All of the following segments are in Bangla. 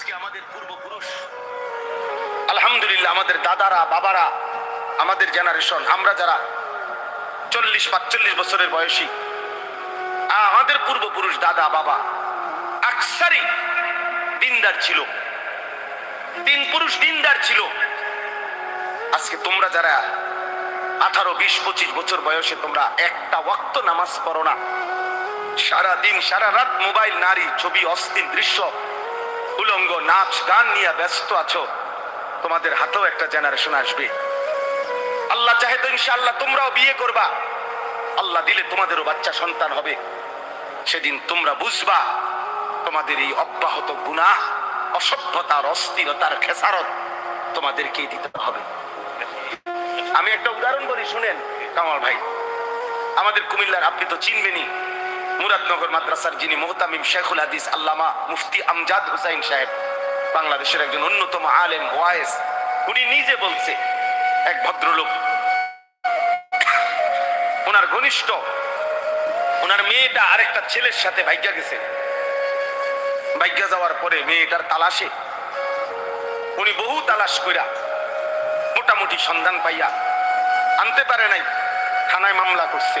আজকে আমাদের পূর্বপুরুষ। আলহামদুলিল্লাহ, আমাদের দাদারা, বাবারা, আমাদের জেনারেশন আমরা যারা চল্লিশ, পাঁচচল্লিশ বছরের বয়সী আমাদের পূর্বপুরুষ দাদা, বাবা, আকসারি দিনদার ছিল। তিন পুরুষ দিনদার ছিল। আজকে তোমরা যারা আঠারো, বিশ, পঁচিশ বছর বয়সে তোমরা একটা ওয়াক্ত নামাজ পড়ো না। সারা দিন সারা রাত মোবাইল, নারী, ছবি, অস্থির দৃশ্য উলঙ্গ নাচ, গান নিয়ে ব্যস্ত আছো। তোমাদের হাতেও একটা জেনারেশন আসবে। আল্লাহ চাহে তো ইনশাআল্লাহ তোমরাও বিয়ে করবা। আল্লাহ দিলে তোমাদেরও বাচ্চা সন্তান হবে। সেদিন তোমরা বুঝবা, তোমাদের এই অব্যাহত গুনাহ, অসভ্যতার, অস্থিরতার খেসারত তোমাদেরকেই দিতে হবে। আমি একটা উদাহরণ বলি, শুনেন, কামাল ভাই। আমাদের কুমিল্লার, আপনি তো চিনবেনই মুরাদনগর মাদ্রাসার যিনি মোহতামিম শেখুল হাদিস আল্লামা মুফতি আমজাদ হুসাইন সাহেব, বাংলাদেশের একজন অন্যতম আলেম ওয়াইস, উনি নিজে বলছে, এক ভদ্রলোক, ওনার ঘনিষ্ঠ, ওনার মেয়েটা আরেকটা ছেলের সাথে ভাগ্যা গেছে। ভাগ্যা যাওয়ার পরে মেয়েটার তালাশে, উনি বহু তালাশ কইরা মোটামুটি সন্ধান পাইয়া আনতে পারে নাই, থানায় মামলা করছে।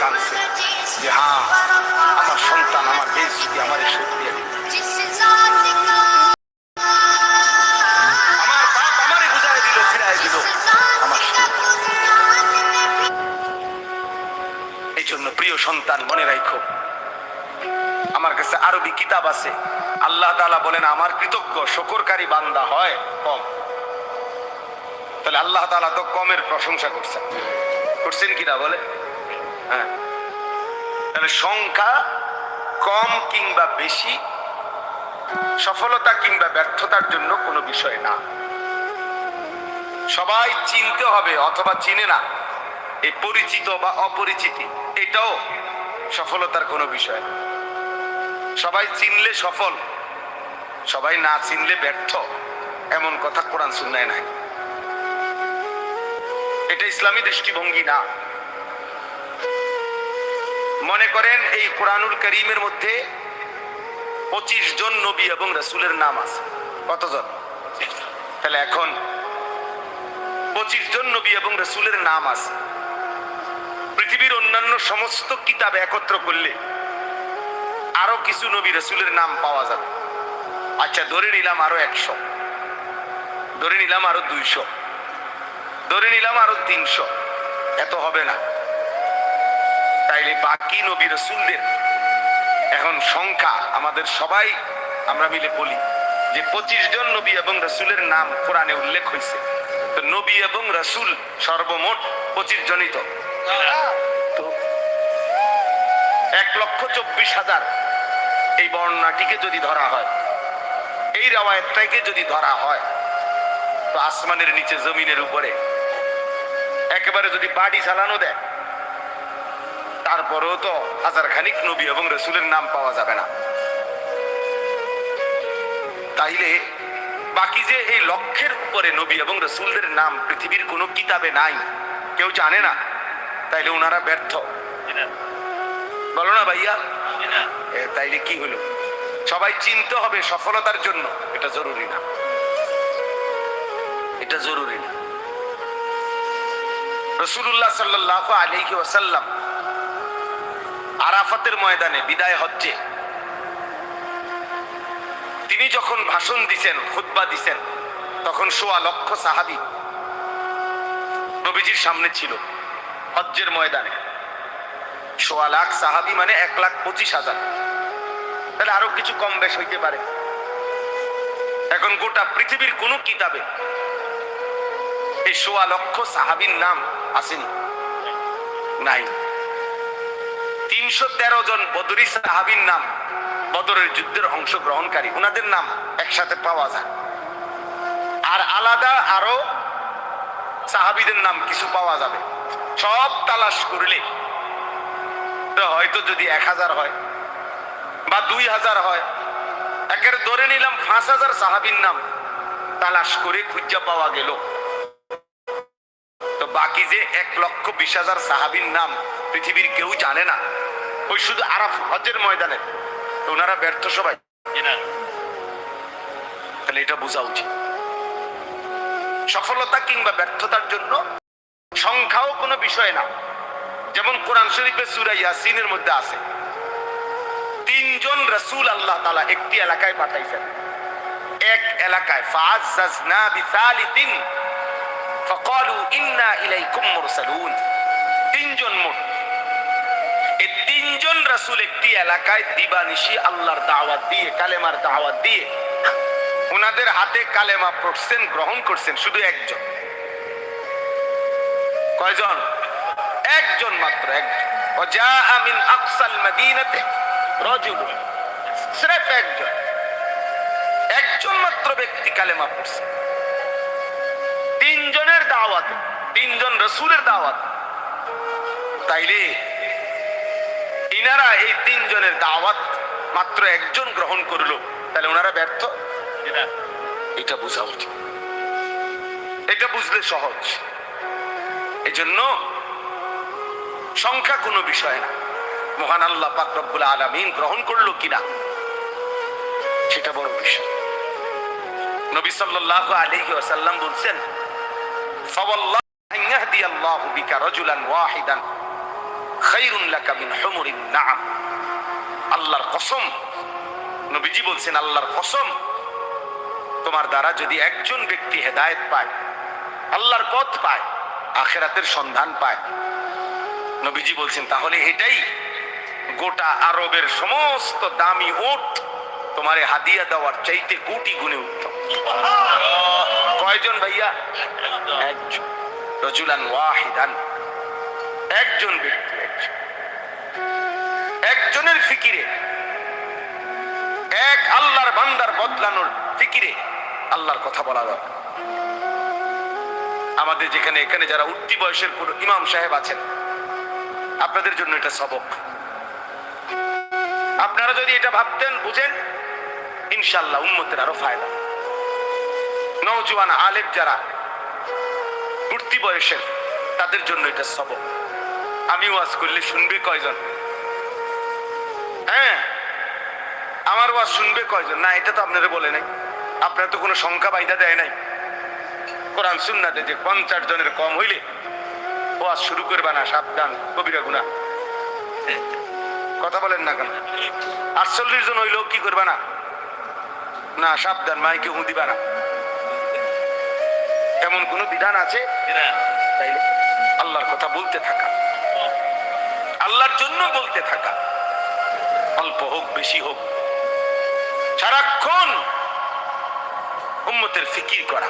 কাঁদছে যে হ্যাঁ আমার সন্তান, আমার বেশ আমার এই জন্য প্রিয় সন্তান, মনে রাখো আমার কাছে আরবি কিতাব আছে। আল্লাহ তাআলা বলেন, আমার কৃতজ্ঞ, শকরকারী বান্দা হয় কম। তাহলে আল্লাহ তাআলা তো কমের প্রশংসা করছেন। করছেন কিনা বলে হ্যাঁ। সংখ্যা কম কিংবা বেশি, সফলতা কিংবা ব্যর্থতার জন্য কোনো বিষয় না। সবাই চিনতে হবে অথবা চিনে না এই পরিচিত বা অপরিচিতি, এটাও সফলতার কোনো বিষয় সবাই চিনলে সফল, সবাই না চিনলে ব্যর্থ, এমন কথা কোরআন শুননায় নাই। এটা ইসলামী দৃষ্টিভঙ্গি না। মনে করেন এই কোরআনুল করিমের মধ্যে পঁচিশ জন নবী এবং রসুলের নাম আছে। কতজন? তাহলে এখন পঁচিশ জন নবী এবং রসুলের নাম আছে। পৃথিবীর অন্যান্য সমস্ত কিতাব একত্র করলে আরও কিছু নবী রসুলের নাম পাওয়া যাবে। আচ্ছা ধরে নিলাম আরও একশো। ধরে নিলাম আরও দুইশো। ধরে নিলাম আরও তিনশো। এত হবে না। তাইলে বাকি নবী রসুলদের এখন সংখ্যা আমাদের সবাই আমরা মিলে বলি যে পঁচিশ জন নবী এবং রসুলের নাম কোরআনে উল্লেখ হয়েছে তো নবী এবং রসুল সর্বমোট পঁচিশ জনই তো। এক লক্ষ চব্বিশ হাজার এই বর্ণনাটিকে যদি ধরা হয়, এই রাওয়ায়তটাকে যদি ধরা হয়, তো আসমানের নিচে জমিনের উপরে একেবারে যদি বাড়ি চালানো দেয় তারপরেও তো হাজার খানিক নবী এবং রসুলের নাম পাওয়া যাবে না। তাইলে বাকি যে এই লক্ষ্যের উপরে নবী এবং রসুলদের নাম পৃথিবীর কোনো কিতাবে নাই, কেউ জানে না? তাইলে ওনারা ব্যর্থ। বলো না ভাইয়া। তাইলে কি হলো? সবাই চিনতে হবে সফলতার জন্য। এটা জরুরি না। এটা জরুরি না। রসুল্লাহ সাল্লাহ আলিহি ওয়াসাল্লাম আরাফাতের ময়দানে বিদায় হচ্ছে। তিনি যখন ভাষণ দিছেন, খুতবা দিছেন, তখন সোয়া লক্ষ সাহাবি নবীজির সামনে ছিল হজ্জের ময়দানে। সোয়া লাখ সাহাবি মানে এক লাখ পঁচিশ হাজার। তাহলে আরও কিছু কম বেশ হইতে পারে। এখন গোটা পৃথিবীর কোন কিতাবে এই সোয়া লক্ষ সাহাবির নাম আসেনি। নাই। তিনশো তেরো জন বদরি সাহাবির নাম বদরের যুদ্ধের অংশগ্রহণকারী। ওনাদের নাম একসাথে পাওয়া যায়। আর আলাদা আরও সাহাবিদের নাম কিছু পাওয়া যাবে। সব তালাশ করলে হয়তো যদি এক হাজার হয় বা দুই হাজার হয়, একের ধরে নিলাম পাঁচ হাজার সাহাবির নাম তালাশ করে খুঁজা পাওয়া গেল। তো বাকি যে এক লক্ষ বিশ হাজার সাহাবির নাম পৃথিবীর কেউ জানে না। ওই শুধু আরাফ হজের ময়দানে। ওনারা ব্যর্থ সবাই। তাহলে এটা বোঝা উচিত। সফলতা কিংবা ব্যর্থতার জন্য সংখ্যাও কোনো বিষয় না। যেমন কোরআন শরীফের সুরা ইয়াসিনের মধ্যে আছে। তিনজন রসুল আল্লাহ তালা একটি এলাকায় পাঠাইছেন। এক এলাকায়, ফাআজ্জাজনা বিসালিসিন ফাকালু ইন্না ইলাইকুম মুরসালুন। তিনজন মোট। তিনজন রাসুল একটি এলাকায় দিবানিশি আল্লাহর দাওয়াত দিয়ে, কালেমার দাওয়াত দিয়ে ওনাদের হাতে কালেমা পড়ছেন, গ্রহণ করছেন, শুধু একজন। কয়জন? একজন মাত্র, একজন। আকসাল মদিনাতে রজুল স্রেফ একজন। একজন মাত্র ব্যক্তি কালেমা পড়ছে। তিনজনের দাওয়াত, তিনজন রসুলের দাওয়াত। তাইলে ইনারা এই তিনজনের দাওয়াত মাত্র একজন গ্রহণ করল। তাহলে ওনারা ব্যর্থ? এটা বোঝা উচিত। এটা বুঝলে সহজ। এজন্য সংখ্যা কোনো বিষয় না। মহান আল্লাহ পাক রব্বুল আলামিন গ্রহণ করল কিনা সেটা বড় বিষয়। নবী সাল্লাল্লাহু আলাইহি ওয়াসাল্লাম বলছেন আল্লাহু বিকা রাজুলান ওয়াহিদান। লাকা মিন হুমুরিন আল্লাহর কসম, নবীজি বলছেন, আল্লাহর কসম, তোমার দ্বারা যদি একজন ব্যক্তি হেদায়েত পায়, আল্লাহর পথ পায়, আখেরাতের সন্ধান পায়। নবীজি বলছেন, তাহলে এটাই গোটা আরবের সমস্ত দামি ওট তোমারে হাদিয়া দেওয়ার চাইতে কোটি গুণে উত্তম। কয়জন ভাইয়া? একজন। রজুলান ওয়াহিদান। একজন ব্যক্তি। একজনের ফিকিরে। এক আল্লাহর বান্দার বদলানোর ফিকিরে আল্লাহর কথা বলা দরকার। আমাদের যেখানে, এখানে যারা উঠতি বয়সের কোন ইমাম সাহেব আছেন, আপনাদের জন্য এটা সবক। আপনারা যদি এটা ভাবতেন, বুঝেন ইনশাল্লাহ উন্মতের আরও ফায়দা। নওজোয়ান আলেম যারা উঠতি বয়সের, তাদের জন্য এটা সবক। আমি ওয়াজ করলে শুনবে কয়জন? হ্যাঁ? আমার ওয়াজ শুনবে কয়জন? না এটা তো আপনারা বলে নাই। আপনার তো কোনো সংখ্যা বাইদা দেয় নাই। কোরআন সুন্নাতে যে পঞ্চাশ জনের কম হইলে ওয়াজ শুরু করবে না সাবধান কবিরা গুনা কথা বলেন না কেন? আটচল্লিশ জন হইলেও কি করবে না? না সাবধান মাইকে হু দিবা না। এমন কোন বিধান আছে? আল্লাহর কথা বলতে থাকা। আল্লাহর জন্য বলতে থাকা। অল্প হোক, বেশি হোক, সারাক্ষণ উম্মতের ফিকির করা।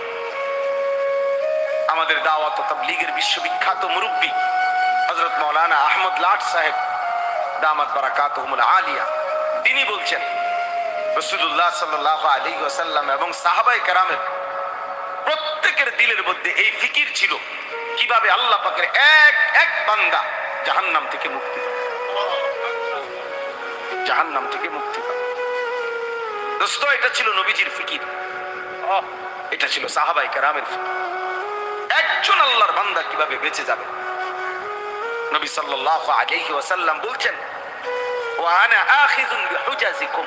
আমাদের দাওয়াত তাবলীগের বিশ্ববিখ্যাত মুরব্বী হযরত মাওলানা আহমদ লাট সাহেব, দামাত বারাকাতুহুমুল আলিয়া, তিনি বলছেন, রাসূলুল্লাহ সাল্লাল্লাহু আলাইহি ওয়াসাল্লাম এবং সাহাবাই কেরামের প্রত্যেকের দিলের মধ্যে এই ফিকির ছিল, কীভাবে আল্লাহ পাকের এক এক বান্দা জাহান্নাম থেকে মুক্তি পাবে জাহান্নাম থেকে মুক্তি পাবে। দোস্ত, এটা ছিল নবীজির ফিকির। এটা ছিল সাহাবাই কেরামের ফিকির। একজন আল্লাহর বান্দা কীভাবে বেঁচে যাবে? নবী সাল্লাল্লাহু আলাইহি ওয়াসাল্লাম বলছেন, ওয়া আনা আখিযুন বিহুজাজিকুম।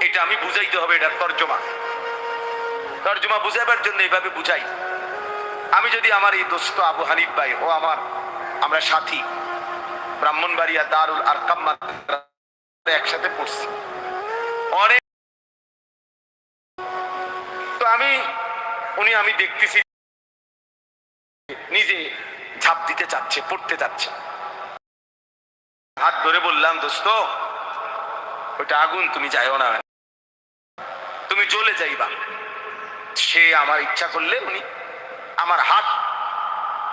এটা আমি বুঝাইতে হবে এটা তরজমা। তরজমা বুঝাবার জন্য এইভাবে বুঝাই। আমি যদি আমার এই দোস্ত আবু হানিফ ভাই ও আমার, আমরা সাথী ব্রাহ্মণবাড়িয়া দারুল আর কাম্মা একসাথে পড়ছি। অনেক তো আমি উনি আমি দেখতেছি নিজে ঝাঁপ দিতে চাচ্ছে, পড়তে চাচ্ছে। হাত ধরে বললাম, দোস্ত ওটা আগুন, তুমি যাইও না। তুমি চলে যাইবা। সে আমার ইচ্ছা করলে উনি আমার হাত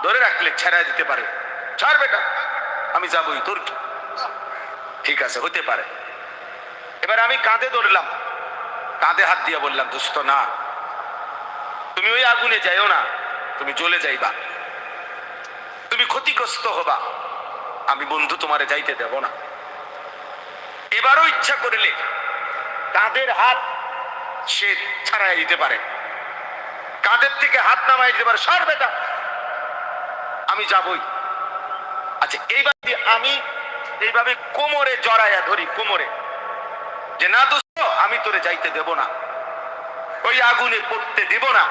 ধরে রাখলে ছেড়া দিতে পারে। ছাড় বেটা আমি যাবই, তোর ঠিক আছে, হতে পারে। এবার আমি কাঁধে ধরলাম। কাঁধে হাত দিয়ে বললাম দোস্ত না। তুমি ওই আগুনে যাইও না, তুমি জ্বলে যাইবা। তুমি ক্ষতিগ্রস্ত হবা। আমি বন্ধু তোমারে যাইতে দেব না। এবারও ইচ্ছা করিলে কাঁধের হাত সে ছাড়াই দিতে পারে। কাঁধের থেকে হাত নামাই দিতে পারে। সর বেটা, আমি যাবই। আচ্ছা এইভাবে আমি এইভাবে কোমরে জড়াইয়া ধরি, কোমরে, যে না দোস্ত আমি তোরে যাইতে দেব না। ওই আগুনে পড়তে দেব না।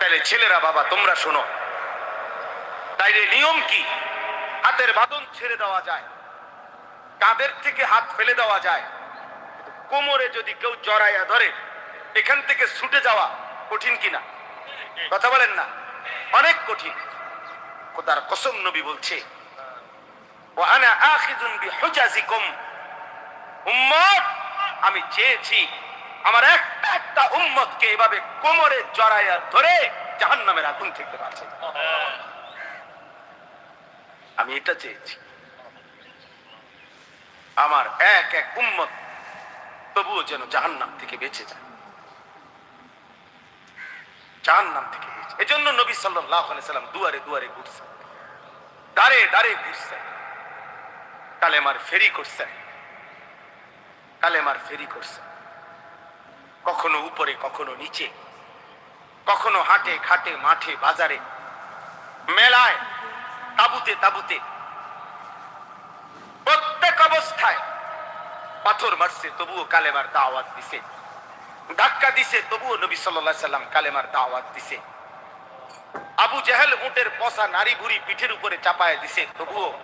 তাহলে ছেলেরা বাবা, তোমরা শোনো। তাইলে নিয়ম কি? হাতের বাঁধন ছেড়ে দেওয়া যায়। কাঁধের থেকে হাত ফেলে দেওয়া যায়। কোমরে যদি কেউ জড়াইয়া ধরে, এখান থেকে ছুটে যাওয়া কঠিন কিনা? কথা বলেন না? অনেক কঠিন। খোদার কসম নবী বলছে উম্মত, আমি চেয়েছি আমার একটা একটা উম্মতকে এভাবে কোমরে জড়াইয়া ধরে জাহান্নামের আগুন থেকে বাঁচে আমি এটা চেয়েছি। আমার এক এক উম্মত তবুও যেন জাহান্নাম থেকে বেঁচে যায়। জাহান্নাম থেকে বেঁচে এজন্য নবী আলাইহি সাল্লাম দুয়ারে দুয়ারে ঘুরছেন দাঁড়ে দাঁড়ে ঘুরছেন, কালেমার ফেরি করছেন, কালেমার ফেরি করছেন। কখনো উপরে, কখনো নিচে, কখনো হাটে খাটে মাঠে, বাজারে, মেলায়, তাবুতে তাবুতে, প্রত্যেক অবস্থায় পাথর মারছে, তবুও কালেমার দাওয়াত দিছে, ধাক্কা দিছে, তবুও নবী সাল্লাল্লাহু সাল্লাম কালেমার দাওয়াত দিছে। আবু জাহেল উটের পচা নারী বুড়ি পিঠের উপরে চাপায় দিছে, তবুও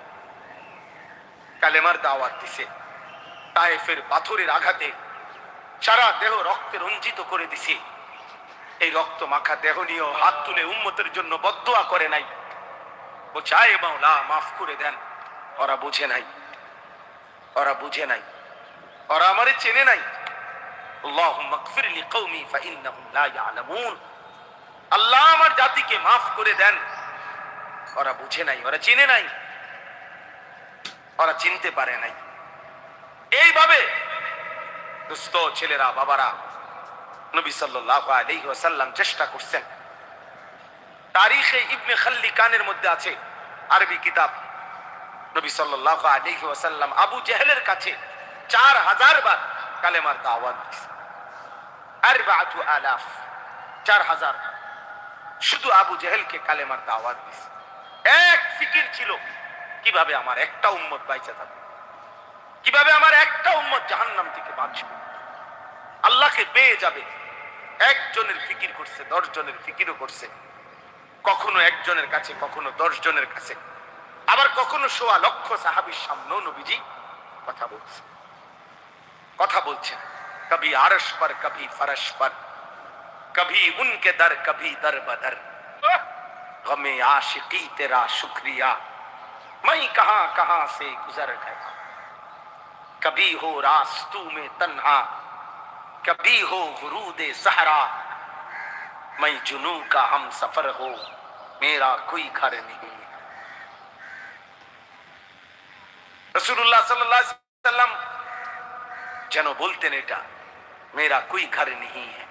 কালেমার দাওয়াত দিছে। তায়েফের পাথরের আঘাতে সারা দেহ রক্তে রঞ্জিত করে দিছে। এই রক্ত মাখা দেহ নিয়েও হাত তুলে উম্মতের জন্য বদুয়া করে নাই। ও চায় মাওলা, মাফ করে দেন। ওরা বুঝে নাই। ওরা বুঝে নাই। ওরা আমারে চেনে নাই। আল্লাহুম্মা গফির লিকওমি ফাইন্নাহুম লা ইয়ালামুন। আল্লাহ আমার জাতিকে মাফ করে দেন। ওরা বুঝে নাই, ওরা চিনে নাই। ওরা চিনতে পারে নাই। এইভাবে দুস্থ ছেলেরা, বাবারা নবী সাল্লাল্লাহু আলাইহি ওয়াসাল্লাম চেষ্টা করছেন। তারিখে ইবনে খাল্লিকানের মধ্যে আছে আরবি কিতাব। নবী সাল্লাল্লাহু আলাইহি ওয়াসাল্লাম আবু জেহেলের কাছে চার হাজার বার কালেমার দাওয়াত দিছে আরবাআতু আলাফ, চার হাজার শুধু আবু জেহেলকে কালেমার দাওয়াত দিছে। এক ফিকির ছিল, কীভাবে আমার একটা উম্মত বাইচা থাকবে? কীভাবে আমার একটা উম্মত জাহান্নাম থেকে বাঁচবে? আল্লাহকে পেয়ে যাবে। একজনের ফিকির করছে দশ জনের ফিকিরও করছে। কখনো একজনের কাছে, কখনো দশ জনের কাছে। আবার কখনো সোয়া লক্ষ সাহাবির সামনেও নবীজি কথা বলছে। কথা বলছেন, কবি আরশ পর, কবি ফরশ পর। कभी उनके दर कभी दर बदर गमे आशिकी तेरा शुक्रिया मैं कहां कहां से गुजर गया कभी हो रास्तू में तन्हा कभी हो गुरूद सहरा मैं जुनू का हम सफर हो मेरा कोई घर नहीं है रसूलुल्लाह सल्लल्लाहु अलैहि वसल्लम যেন বলতেন এটা মেরা কুই ঘর নেই হ্যাঁ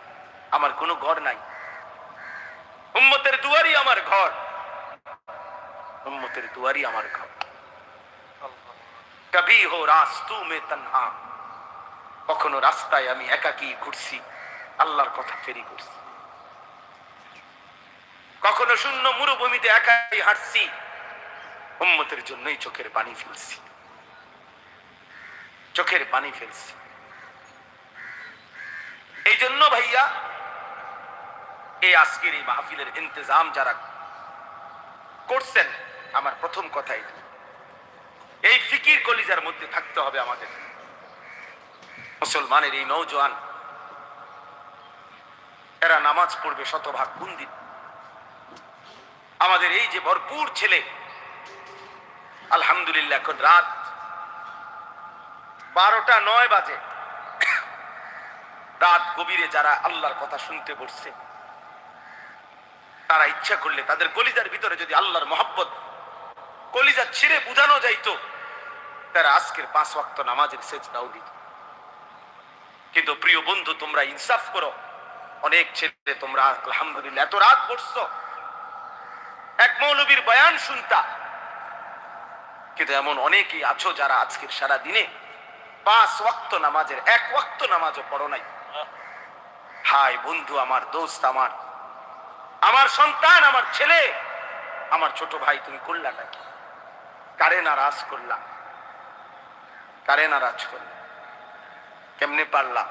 আমার কোনো ঘর নাই। উম্মতের দুয়ারই আমার ঘর। উম্মতের দুয়ারই আমার ঘর। কবি হো রাস্তু মে তন্হা। কখনো রাস্তায় আমি একাকি ঘুরছি, আল্লাহর কথা ফেরি করছি। কখনো শূন্য মরুভূমিতে একাই হাঁটছি, উম্মতের জন্যই চোখের পানি ফেলছি। চোখের পানি ফেলছি। এই জন্য ভাইয়া এই আজকের এই মাহফিলের ইন্তজাম যারা করছেন, আমার প্রথম কথাই, এই ফিকির কলিজার মধ্যে থাকতে হবে আমাদের। মুসলমানের এই নৌজওয়ান এরা নামাজ পড়বে শতভাগ কোন দিন? আমাদের এই যে ভরপুর ছেলে, আলহামদুলিল্লাহ, এখন রাত বারোটা নয় বাজে। রাত গভীরে যারা আল্লাহর কথা শুনতে বসছে তারা ইচ্ছা করলে তাদের কলিজার ভিতরে যদি আল্লাহর মহব্বত, কলিজা ছিঁড়ে বুঝানো যাইতো, তারা আজকের পাঁচ ওয়াক্ত নামাজের সেজদাও দিত। কিন্তু প্রিয় বন্ধু, তোমরা ইনসাফ করো। অনেক ছেলে তোমরা, আলহামদুলিল্লাহ, এত রাত পড়ছো এক মৌলবীর বয়ান শুনতা। কিন্তু এমন অনেকেই আছো যারা আজকের সারা দিনে পাঁচ ওয়াক্ত নামাজের এক ওয়াক্ত নামাজও পড়ো নাই। হাই বন্ধু, আমার দোস্ত আমার। আমার সন্তান, আমার ছেলে, আমার ছোট ভাই, তুমি করলা নাকি? কারে নারাজ করলা? কারে নারাজ করলা? কেমনে পারলা?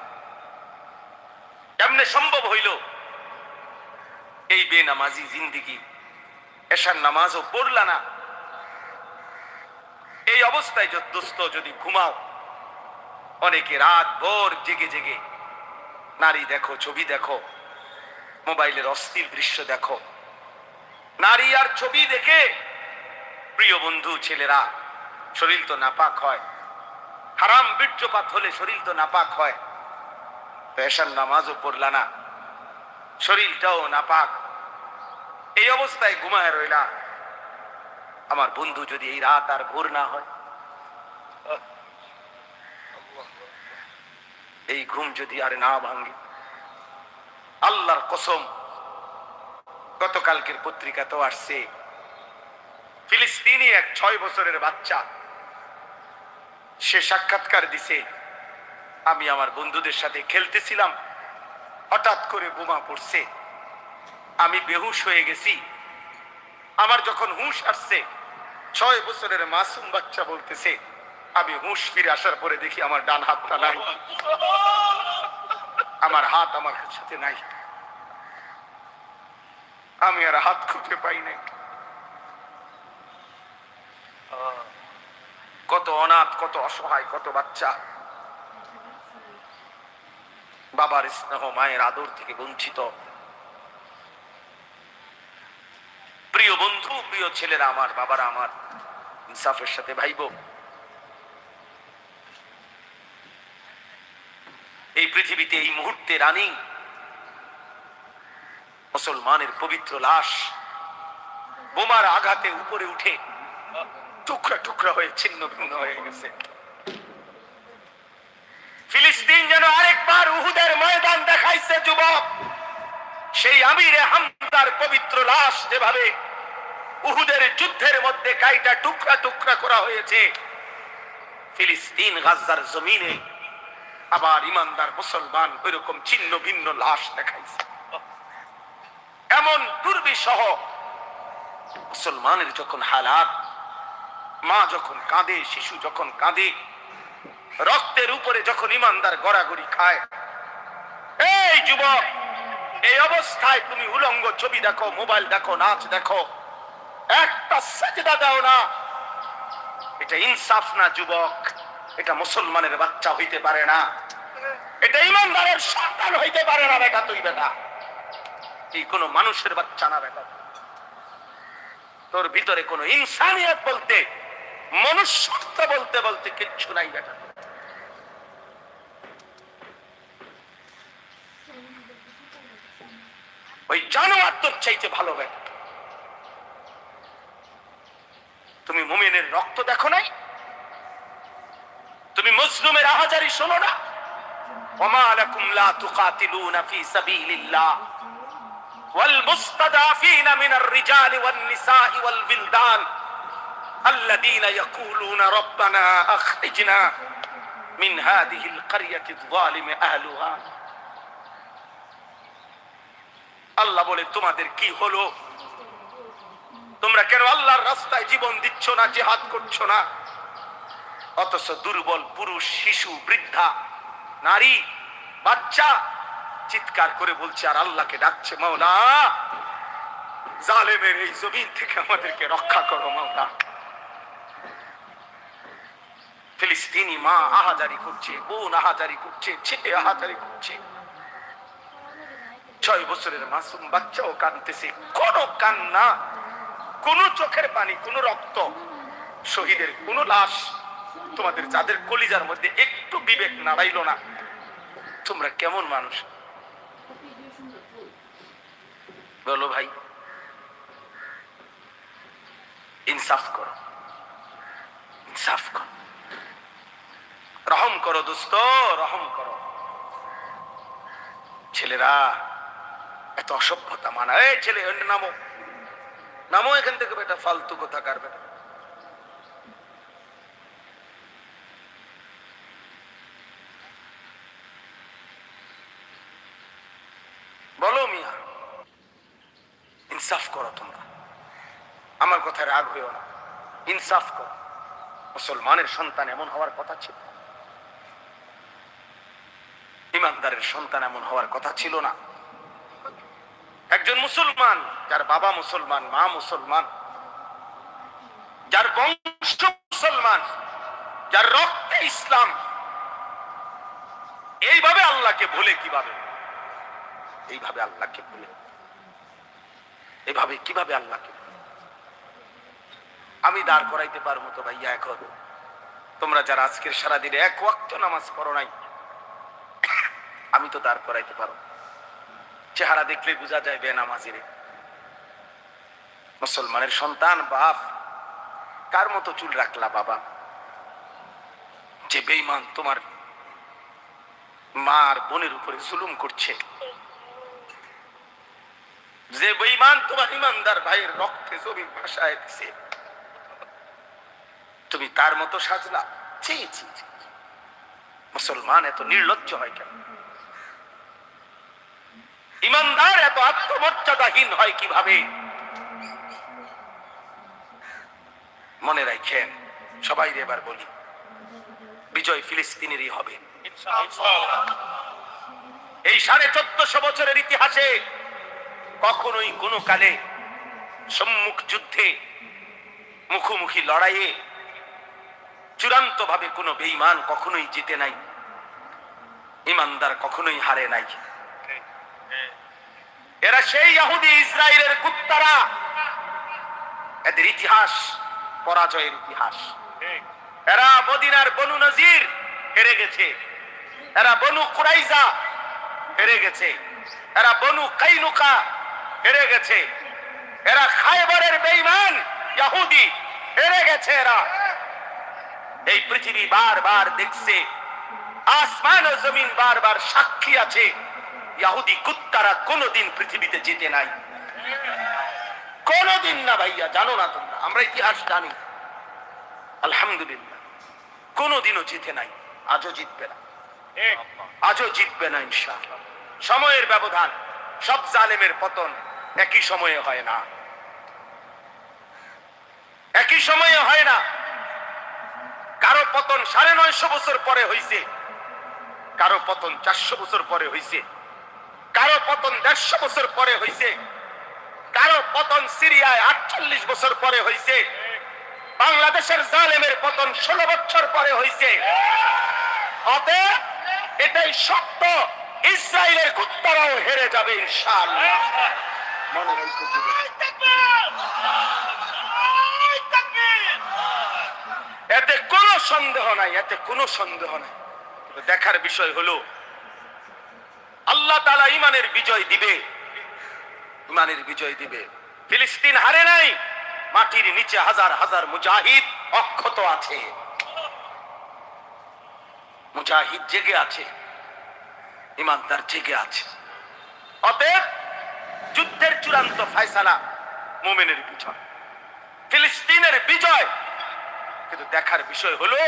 কেমনে সম্ভব হইল? এই বেনামাজি জিন্দিগি এসার নামাজও পড়লা না। এই অবস্থায় দোস্ত যদি ঘুমাও, অনেকে রাত ভোর জেগে জেগে নারী দেখো, ছবি দেখো মোবাইলের অস্থির দৃশ্য দেখো। নারী আর ছবি দেখে, প্রিয় বন্ধু, ছেলেরা, শরীর তো নাপাক হয়। হারাম বীর্যপাত হলে শরীর তো নাপাক হয়। এসার নামাজও পড়লা না, শরীরটাও নাপাক। এই অবস্থায় ঘুমায় রইলা। আমার বন্ধু যদি এই রাত আর ভোর না হয় এই ঘুম যদি আর না ভাঙে আল্লাহর কসম, গতকালকের পত্রিকা তো আসছে। ফিলিস্তিনি এক ছয় বছরের বাচ্চা, সে সাক্ষাৎকার দিছে, আমি আমার বন্ধুদের সাথে খেলতেছিলাম, হঠাৎ করে বোমা পড়ছে। আমি বেহুশ হয়ে গেছি। আমার যখন হুঁশ আসছে, ছয় বছরের মাসুম বাচ্চা বলতেছে, আমি হুঁশ ফিরে আসার পরে দেখি আমার ডান হাতটা নাই। আমার হাত আমার সাথে নাই। আমি আর হাত খুঁজে পাই নাই। কত অনাথ, কত অসহায়, কত বাচ্চা। বাবার স্নেহ, মায়ের আদর থেকে বঞ্চিত। প্রিয় বন্ধু, প্রিয় ছেলেরা আমার, বাবারা আমার, ইনসাফের সাথে ভাইব। পৃথিবীতে এই মুহূর্তে রানিং। মুসলমানের পবিত্র লাশ বোমার আঘাতে উপরে উঠে টুকরা টুকরা হয়ে ছিন্ন ভিন্ন হয়ে গেছে। ফিলিস্তিন যেন আরেকবার উহুদের ময়দান দেখাইছে, যুবক। সেই আমিরে হামদার পবিত্র লাশ যেভাবে উহুদের যুদ্ধের মধ্যে কাইটা টুকরা টুকরা করা হয়েছে, ফিলিস্তিন গাজার জমিনে আবার ইমানদার মুসলমান ওইরকম ছিন্ন ভিন্ন লাশ দেখাইছে। এমন দুর্বিসহ মুসলমানের যখন হালাত, মা যখন কাঁদে, শিশু যখন কাঁদে, রক্তের উপরে যখন ইমানদার গড়াগড়ি খায়, এই যুবক, এই অবস্থায় তুমি উলঙ্গ ছবি দেখো, মোবাইল দেখো, নাচ দেখো, একটা সেজদা দাও না। এটা ইনসাফ না, যুবক। এটা মুসলমানের বাচ্চা হইতে পারে না। এটা ইমানদারের সন্তান হইতে পারে না বেটা তুই বেটা। এই কোন মানুষের বাচ্চা না বেটা? তোর ভিতরে কোনো ইনসানিয়ত বলতে, মনুষ্যত্ব বলতে বলতে কিচ্ছু নাই বেটা। ওই জানোয়ার তোর চাইতে ভালো বেটা। তুমি মুমিনের রক্ত দেখো নাই? তুমি মজলুমের আহাজারি শোনো না وما لكم لا تقاتلون في سبيل الله والمستضعفين من الرجال والنساء والولدان الذين يقولون ربنا اخرجنا من هذه القرية الظالم اهلها আল্লাহ বলে তোমাদের কি হলো তোমরা কেন আল্লাহর রাস্তায় জীবন দিচ্ছ না জেহাদ করছো না অথচ দুর্বল পুরুষ, শিশু, বৃদ্ধা, নারী, বাচ্চা চিৎকার করে বলছে, আর আল্লাহকে ডাকছে মাওলা। জালেমের এই জমিন থেকে আমাদেরকে রক্ষা করো মাওলা। ফিলিস্তিনি মা আহাজারি করছে, বোন আহাজারি করছে, ছেলে আহাজারি করছে। ছয় বছরের মাসুম বাচ্চাও কানতেছে কোন কান্না, কোন চোখের পানি, কোন রক্ত, শহীদের কোন লাশ তোমাদের যাদের কলিজার মধ্যে একটু বিবেক নাড়াইলো না, তোমরা কেমন মানুষ? বলো ভাই, ইনসাফ করো, ইনসাফ কর। রহম করো দোস্ত, রহম করো। ছেলেরা, এত অসভ্যতা মানা এই ছেলে নামো নামো এখান থেকে বেটা, ফালতু কথা কার বেটা বলো মিয়া ইনসাফ করো তোমরা আমার কথায় রাগ হইও না ইনসাফ করো মুসলমানের সন্তান এমন হওয়ার কথা ছিল। ইমানদারের সন্তান এমন হওয়ার কথা ছিল না। একজন মুসলমান, যার বাবা মুসলমান, মা মুসলমান, যার বংশ মুসলমান, যার রক্তে ইসলাম। এইভাবে আল্লাহকে ভুলে কীভাবে? এইভাবে আল্লাহকে ভুলে। এভাবে কীভাবে আল্লাহকে? আমি দাঁড় করাইতে পারব তো ভাইয়া এখন। তোমরা যারা আজকের সারাদিনে এক ওয়াক্ত নামাজ পড়ো নাই, আমি তো দাঁড় করাইতে পারব। চেহারা দেখলে বোঝা যায় বেনামাজিরে। মুসলমানের সন্তান, বাপ, কার মতো চুল রাখলা বাবা? যে বেইমান তোমার মার বোনের উপরে জুলুম করছে। যে বেইমান তোমার ইমানদার ভাইয়ের রক্তে জমিন ভাষায় দিছে। তুমি তার মতো সাজলা। মুসলমান এত নির্লজ্জ হয় কেন? ইমানদার এত আত্মমর্যাদাহীন হয় কীভাবে? মনে রাখেন, সবাই এবার বলি, বিজয় ফিলিস্তিনেরই হবে। এই সাড়ে চোদ্দশো বছরের ইতিহাসে কখনোই কোনো কালে সম্মুখ যুদ্ধে মুখোমুখি লড়াইয়ে চূড়ান্ত ভাবে কোনো বেঈমান কখনোই জিতে নাই। ইমানদার কখনোই হারে নাই। এরা সেই ইহুদি ইসরায়েলের কুত্তারা। এদের ইতিহাস পরাজয়ের ইতিহাস। এরা মদিনার বনু নজির হেরে গেছে। এরা বনু কুরাইজা হেরে গেছে। এরা বনু কাইনুকা হেরে গেছে। এরা খায়বারের বেঈমান ইহুদি হেরে গেছে এরা। এই পৃথিবী বারবার দেখছে, আসমান ও জমিন বারবার সাক্ষী আছে ইহুদি কুত্তারা কোনোদিন পৃথিবীতে জিতে নাই। কোনোদিন না ভাইয়া, জানো না তোমরা, আমরা ইতিহাস জানি। আলহামদুলিল্লাহ, কোনোদিনও জিতে নাই, আজও জিতবে না। আজও জিতবে না ইনশাআল্লাহ। সময়ের ব্যবধান, সব জালেমের পতন একই সময়ে হয় না। একই সময়ে হয় না কারও পতন সাড়ে নয়শো বছর পরে হইছে, কারও পতন চারশো বছর পরে হইছে, কারও পতন দেড়শো বছর পরে হইছে, কারও পতন সিরিয়ায় আটচল্লিশ বছর পরে হইছে, বাংলাদেশের জালেমের পতন ষোলো বছর পরে হইছে। অতএব এটাই সত্য ইসরায়েলের কুত্তারাও হেরে যাবে ইনশাআল্লাহ। মনে রাখতে যুবক। এতে কোনো সন্দেহ নাই, এতে কোনো সন্দেহ নাই। দেখার বিষয় হলো, আল্লাহ তালা ইমানের বিজয় দিবে। ইমানের বিজয় দিবে। ফিলিস্তিন হারে নাই, মাটির নিচে হাজার হাজার মুজাহিদ অক্ষত আছে। মুজাহিদ জেগে আছে ইমানদার জেগে আছে। অতএব যুদ্ধের চূড়ান্ত ফয়সালা মোমেনের বিজয়। ফিলিস্তিনের বিজয় কিন্তু দেখার বিষয় হলো,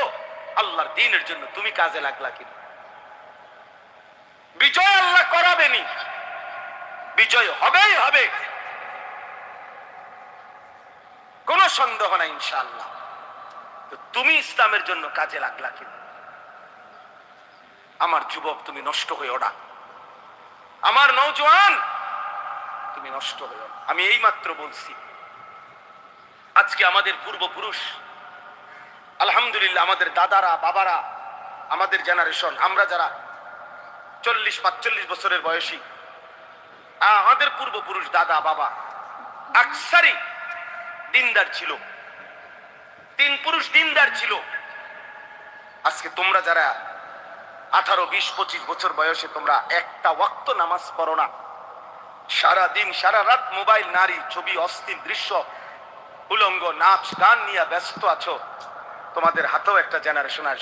আল্লাহর দিনের জন্য তুমি কাজে লাগলা কিনা বিজয় আল্লাহ করাবেনি বিজয় হবেই হবে। কোনো সন্দেহ নাই ইনশাআল্লাহ। তো তুমি ইসলামের জন্য কাজে লাগলা কিনা আমার যুবক, তুমি নষ্ট হয়ে ওঠা আমার নৌজওয়ান তুমি নষ্ট হয়ে আমি এই মাত্র বলছি, আজকে আমাদের পূর্বপুরুষ আলহামদুলিল্লাহ, আমাদের দাদারা, বাবারা, আমাদের জেনারেশন আমরা যারা চল্লিশ পাঁচচল্লিশ বছরের বয়সী আমাদের পূর্বপুরুষ দাদা, বাবা, আকসারি দিনদার ছিল। তিন পুরুষ দিনদার ছিল। আজকে তোমরা যারা আঠারো, বিশ, পঁচিশ বছর বয়সে তোমরা একটা ওয়াক্ত নামাজ পড়ো না। সারা দিন সারা রাত মোবাইল, নারী, ছবি, অস্থির দৃশ্য, উলঙ্গ, নাচ, গান নিয়ে ব্যস্ত আছো। তোমাদের হাতেও একটা জেনারেশন আসবে।